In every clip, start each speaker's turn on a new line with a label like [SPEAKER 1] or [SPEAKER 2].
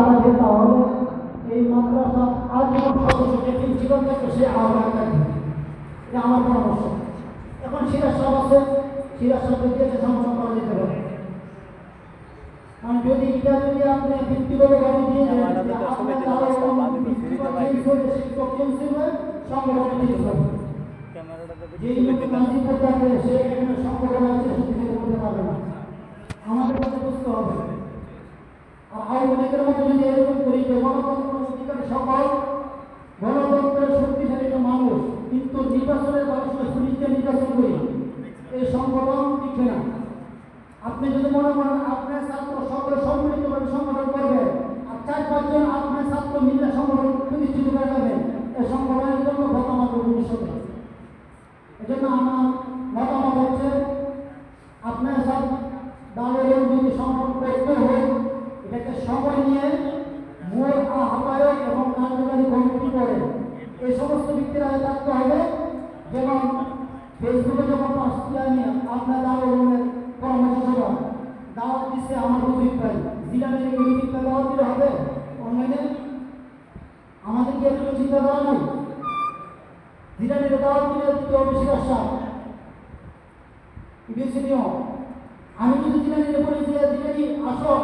[SPEAKER 1] আমাদের তাহলে এই মাদ্রাসা আজীবন সদস্যকে প্রিন্সিপাল থেকে সে আহ্বান থাকবে। এটা আমার পরামর্শ। এখন সিরাজ সাহেব আছে সিরাজ সাহেবকে দিয়েছে সমাধান করা যেতে পারে। কারণ যদি এটা যদি আপনি ব্যক্তিগতভাবে দিয়ে দেন যে আপনার দ্বারা এরকম প্রিন্সিপাল চেঞ্জ শিক্ষক সংগঠন যেই লোক নাজিপুর থাকবে সে এখানে সংগঠন আছে সুবিধা করতে পারবে না আমাদের কাছে বুঝতে হবে আর আওয়ামী লীগের মতো যদি এরকম করি যে গণতন্ত্র অধিকার সকল গণতন্ত্রের শক্তিশালী একটা মানুষ কিন্তু নির্বাচনের মানুষকে পুলিশকে নির্বাচন করি এই সংগঠন টিকবে না আপনি যদি মনে করেন আপনার ছাত্র সকলে সম্মিলিতভাবে সংগঠন করবেন আর চার পাঁচজন আপনার ছাত্র মিলে সংগঠন প্রতিষ্ঠিত করে যাবেন এ সংগঠনের জন্য মতামত ভবিষ্যতে এজন্য আমার মতামত হচ্ছে আপনার সব দলের যদি সংগঠন করতে হয় এটাকে সময় নিয়ে মূল আহ্বায়ক এবং কার্যকারী কমিটি করে এই সমস্ত ব্যক্তিরা থাকতে হবে যেমন ফেসবুকে যখন পাঁচটি আমি আপনার দাওয়াতের পরামর্শ সভা দাওয়াত দিচ্ছে আমার রফিক ভাই জিলা থেকে রফিক ভাই দাওয়াত দিলে হবে অনলাইনে আমাদের কি একটু চিন্তা করা নাই শিরাজ বেছে নিও আমি যদি জিলা নিতে বলি যে জিলানি আসো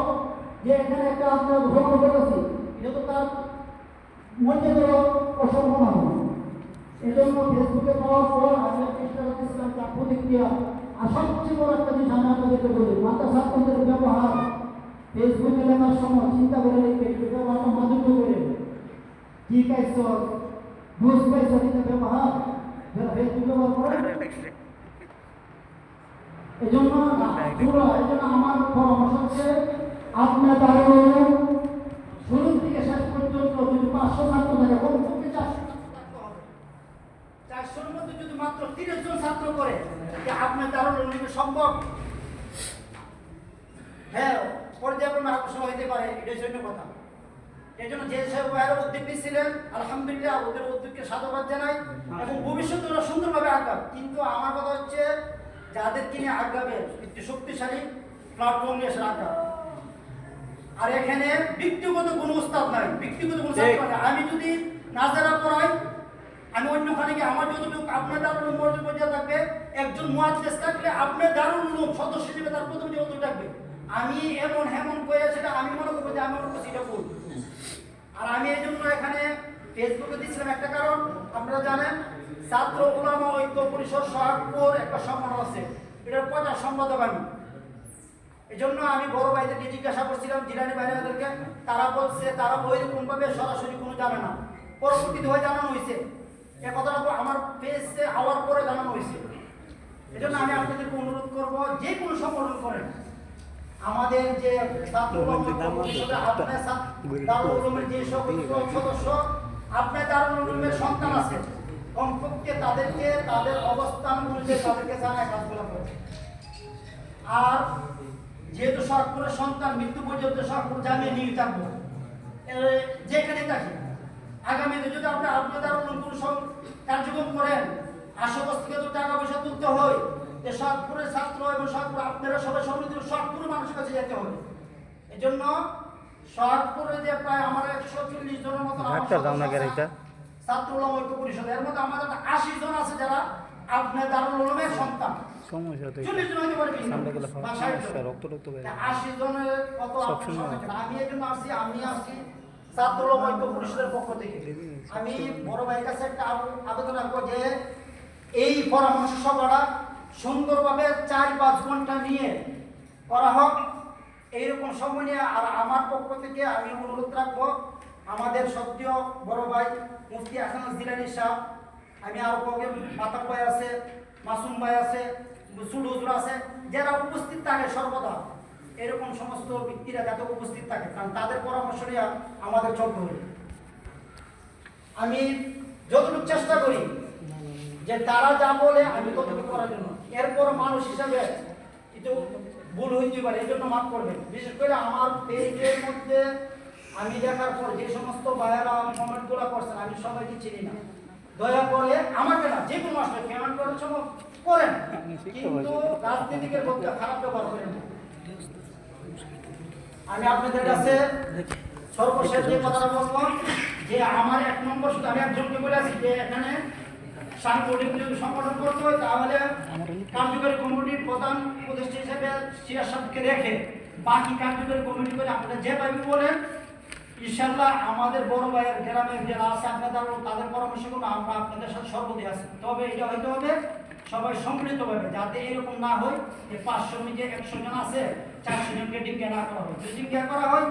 [SPEAKER 1] যে এখানে একটা আপনার ভ্রমণ করতেছি এটা তো তার মধ্যে তো অসম্ভব হবে এই জন্য ফেসবুকে পাওয়ার পর আমি চেষ্টা করতেছিলাম তার প্রতিক্রিয়া আর সবচেয়ে বড় একটা জিনিস আমি আপনাদেরকে বলি মাতা ছাত্রদের ব্যবহার ফেসবুকে লেখার সময় চিন্তা করে লিখবে ব্যবহারটা মাধুর্য করে কি পাইছ বুঝ পাইছ ব্যবহার চারশোর মধ্যে যদি মাত্র তিরিশ জন করে আপনার দারুণ সম্ভব হ্যাঁ পর্যায়ক্রমে আকর্ষণ হইতে পারে, এটাই জন্য কথা। এই জন্য যে ভাইয়েরা উদ্যোগ নিয়েছিলেন। আলহামদুলিল্লাহ ওদের উদ্যোগকে সাধুবাদ জানাই এবং ভবিষ্যতে ওরা সুন্দরভাবে কিন্তু আমার কথা হচ্ছে যাদের কিনে একটি শক্তিশালী প্ল্যাটফর্ম নিয়ে এসে আর এখানে ব্যক্তিগত কোনো উস্তাদ নাই ব্যক্তিগত কোনো আমি যদি নাজারা পড়াই আমি অন্যখানে গিয়ে আমার যতটুকু আপনার দারুল মর্যাদা পর্যায়ে থাকবে একজন মুয়াদ্দিস থাকলে আপনার দারুল উলুম সদস্য হিসেবে তার প্রথম যে থাকবে। আমি এমন হেমন করে সেটা আমি মনে করব যে আমি মনে করছি এটা ভুল আর আমি এই জন্য এখানে ফেসবুকে দিচ্ছিলাম একটা কারণ, আপনারা জানেন, ছাত্র ওলামা ঐক্য পরিষদ সোহাগপুর একটা সম্মান আছে। এটার প্রচার সম্পাদক আমি এই জন্য আমি বড় ভাইদেরকে জিজ্ঞাসা করছিলাম জিরানি ভাইদেরকে তারা বলছে, তারা ওইরকম ভাবে সরাসরি কোনো জানে না। পরবর্তীতে হয়ে জানানো হয়েছে। এ কথাটা আমার পেজে আওয়ার পরে জানানো হয়েছে। এই জন্য আমি আপনাদেরকে অনুরোধ করব, যে কোনো সংগঠন করেন। আমাদের যে ছাত্র- যে সকল সদস্য আপনার দারুল উলুমের সন্তান আছে কমপক্ষে তাদেরকে, তাদের অবস্থান বুঝে তাদেরকে জানায় কাজগুলো করে। আর যেহেতু সরকারের সন্তান, মৃত্যু পর্যন্ত সরকার জানিয়ে নিয়ে থাকব। যেখানে থাকি। আগামীতে যদি আপনি আপনাদের সব কার্যক্রম করেন আশেপাশ থেকে তো টাকা পয়সা তুলতে হয় যে সরকারের ছাত্র এবং সরকার আপনারা সবাই সমৃদ্ধ সরকারের মানুষের কাছে যেতে হবে। এই জন্য সরকারে যে প্রায় আমার একশো চল্লিশ জনের মতো আমার
[SPEAKER 2] একটা দাও না
[SPEAKER 1] সদস্য
[SPEAKER 2] গাড়িটা।
[SPEAKER 1] আছে। ছাত্র উলম ঐক্য পরিষদ। এর মধ্যে আমাদের আশি জন আছে যারা আপনার দারুল উলুমের সন্তান। আশি জনের কত? আমি এজন্য আমি ঐক্য পরিষদের পক্ষ থেকে। আমি বড় ভাইয়ের কাছে একটা আব- আবেদন রাখব যে এই পরামর্শ সভাটা সুন্দরভাবে চার পাঁচ ঘণ্টা নিয়ে করা হোক। এইরকম সময় নিয়ে আর আমার পক্ষ থেকে আমি অনুরোধ রাখব, আমাদের সত্য বড় ভাই মুফতি আসান জিলানি সাহ আমি আরও কয়েকজন মাতাব ভাই আছে, মাসুম ভাই আছে সুড হুজুর আছে, যারা উপস্থিত থাকে সর্বদা, এরকম সমস্ত ব্যক্তিরা যাতে উপস্থিত থাকে, কারণ তাদের পরামর্শ নিয়ে আমাদের চলতে হবে। আমি যতটুকু চেষ্টা করি যে তারা যা বলে আমি ততটুকু করার জন্য। এরপর মানুষ হিসাবে একটু ভুল হইতে পারে এই জন্য মাফ করবেন। বিশেষ করে আমার পেজের মধ্যে আমি দেখার পর যে সমস্ত ভাইয়েরা কমেন্টগুলো করছেন, আমি সবাইকে চিনি না। দয়া করে আমাকে না, যে কোনো আসলে পেমেন্ট করার সময় করেন। কিন্তু রাজনীতিকের মধ্যে খারাপ ব্যবহার করেন। আমি আপনাদের কাছে সর্বশেষ যে কথাটা বলব, যে আমার এক নম্বর শুধু আমি একজনকে বলে আছি যে এখানে সাংগঠনিক সংগঠন করতে হয়, তাহলে কার্যকরী প্রধান উপদেষ্টা হিসেবে সিরাজ সাহেবকে রেখে বাকি কার্যকরী কমিটি করে আপনারা যেভাবে বলেন ইনশাল্লাহ আমাদের বড় ভাইয়ের গ্রামের যারা আছে আপনাদের তাদের পরামর্শ করব আমরা আপনাদের সাথে সর্বদাই আছি। তবে এটা হইতে হবে সবাই সম্মিলিত সম্মিলিতভাবে যাতে এরকম না হয় যে পাঁচশো মিটে একশো জন আছে চারশো জনকে ডিঙ্গা না করা হয়। যদি ডিঙ্গা করা হয়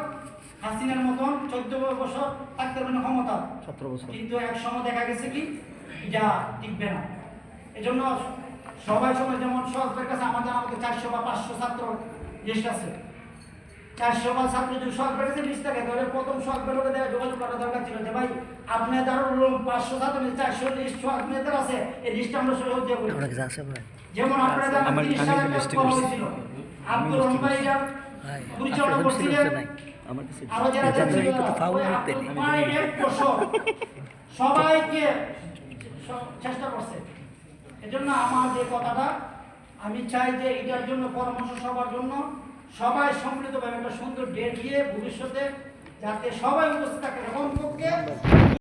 [SPEAKER 1] হাসিনার মতন চোদ্দ বছর থাকতে পারবে ক্ষমতা। কিন্তু এক সময় দেখা গেছে কি এটা টিকবে না। এজন্য সবাই সময় যেমন সরকারের কাছে আমার জানা মতো চারশো বা পাঁচশো ছাত্র লিস্ট আছে। চারশো বা ছাত্র যদি সরকারের কাছে লিস্ট থাকে তাহলে প্রথম সরকারের দেওয়া যোগাযোগ করা দরকার ছিল যে ভাই আপনাদের পাঁচশো ছাত্র চারশো লিস্ট আপনাদের আছে এই লিস্ট আমরা সহজ দিয়ে
[SPEAKER 2] ভাই।
[SPEAKER 1] যেমন ভাই এটা
[SPEAKER 2] ভাই
[SPEAKER 1] পরিচালনা করছিলেন। আরও যারা আব্দুল সবাইকে চেষ্টা করছে। এজন্য আমার যে কথাটা, আমি চাই যে এটার জন্য পরামর্শ সবার জন্য সবাই সম্মিলিতভাবে একটা সুন্দর ডেট দিয়ে ভবিষ্যতে যাতে সবাই উপস্থিত থাকে কমপক্ষে